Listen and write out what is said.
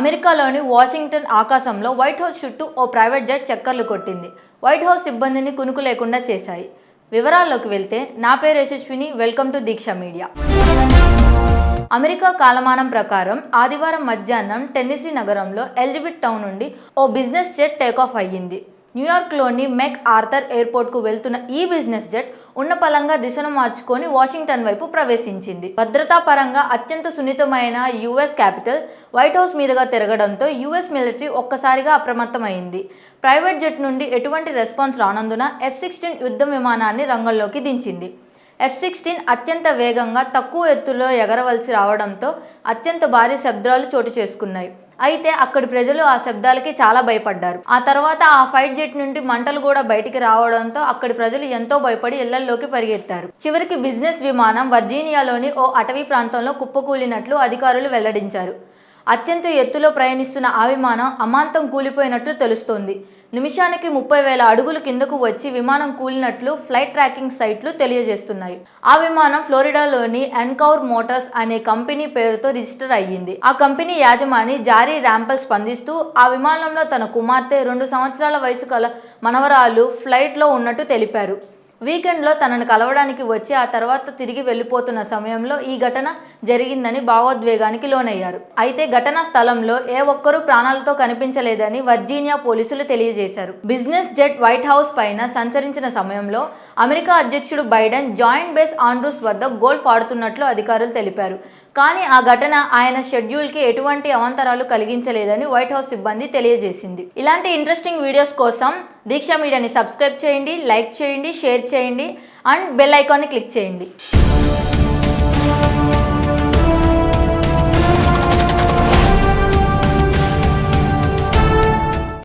అమెరికాలోని వాషింగ్టన్ ఆకాశంలో white house చుట్టూ ఓ ప్రైవేట్ జెట్ చక్కర్లు కొట్టింది. వైట్ హౌస్ సిబ్బందిని కునుకు లేకుండా చేశాయి. వివరాల్లోకి వెళ్తే నా పేరు Yashaswini welcome to Deeksha media. America కాలమానం ప్రకారం ఆదివారం మధ్యాహ్నం టెన్నిసీ నగరంలో ఎల్జిబిట్ టౌన్ నుండి ఓ బిజినెస్ జెట్ టేకాఫ్ అయ్యింది. న్యూయార్క్లోని మెక్ ఆర్థర్ ఎయిర్పోర్ట్కు వెళ్తున్న ఈ బిజినెస్ జెట్ ఉన్నపలంగా దిశను మార్చుకొని వాషింగ్టన్ వైపు ప్రవేశించింది. భద్రతా పరంగా అత్యంత సున్నితమైన యుఎస్ క్యాపిటల్ వైట్ హౌస్ మీదుగా తిరగడంతో యుఎస్ మిలిటరీ ఒక్కసారిగా అప్రమత్తమైంది. ప్రైవేట్ జెట్ నుండి ఎటువంటి రెస్పాన్స్ రానందున ఎఫ్ సిక్స్టీన్ యుద్ధ విమానాన్ని రంగంలోకి దించింది. ఎఫ్ సిక్స్టీన్ అత్యంత వేగంగా తక్కువ ఎత్తులో ఎగరవలసి రావడంతో అత్యంత భారీ శబ్దాలు చోటు చేసుకున్నాయి. అయితే అక్కడి ప్రజలు ఆ శబ్దాలకి చాలా భయపడ్డారు. ఆ తర్వాత ఆ ఫైట్ జెట్ నుండి మంటలు కూడా బయటికి రావడంతో అక్కడి ప్రజలు ఎంతో భయపడి ఇళ్ళల్లోకి పరిగెత్తారు. చివరికి బిజినెస్ విమానం వర్జీనియాలోని ఓ అటవీ ప్రాంతంలో కుప్పకూలినట్లు అధికారులు వెల్లడించారు. అత్యంత ఎత్తులో ప్రయాణిస్తున్న ఆ విమానం అమాంతం కూలిపోయినట్లు తెలుస్తోంది. నిమిషానికి ముప్పై వేల అడుగులు కిందకు వచ్చి విమానం కూలినట్లు ఫ్లైట్ ట్రాకింగ్ సైట్లు తెలియజేస్తున్నాయి. ఆ విమానం ఫ్లోరిడాలోని ఎన్కౌర్ మోటార్స్ అనే కంపెనీ పేరుతో రిజిస్టర్ అయ్యింది. ఆ కంపెనీ యాజమాని జారీ ర్యాంపల్ స్పందిస్తూ ఆ విమానంలో తన కుమార్తె రెండు సంవత్సరాల వయసు గల మనవరాలు ఫ్లైట్లో ఉన్నట్టు తెలిపారు. వీకెండ్లో తనను కలవడానికి వచ్చి ఆ తర్వాత తిరిగి వెళ్ళిపోతున్న సమయంలో ఈ ఘటన జరిగిందని భావోద్వేగానికి లోనయ్యారు. అయితే ఘటనా స్థలంలో ఏ ఒక్కరూ ప్రాణాలతో కనిపించలేదని వర్జీనియా పోలీసులు తెలియజేశారు. బిజినెస్ జెట్ వైట్ హౌస్ పైన సంచరించిన సమయంలో అమెరికా అధ్యక్షుడు బైడెన్ జాయింట్ బేస్ ఆండ్రూస్ వద్ద గోల్ఫ్ ఆడుతున్నట్లు అధికారులు తెలిపారు. కానీ ఆ ఘటన ఆయన షెడ్యూల్కి ఎటువంటి అవాంతరాలు కలిగించలేదని వైట్ హౌస్ సిబ్బంది తెలియజేసింది. ఇలాంటి ఇంట్రెస్టింగ్ వీడియోస్ కోసం దీక్ష మీడియాని సబ్స్క్రైబ్ చేయండి లైక్ చేయండి షేర్ చేయండి అండ్ బెల్ ఐకాన్ని క్లిక్ చేయండి.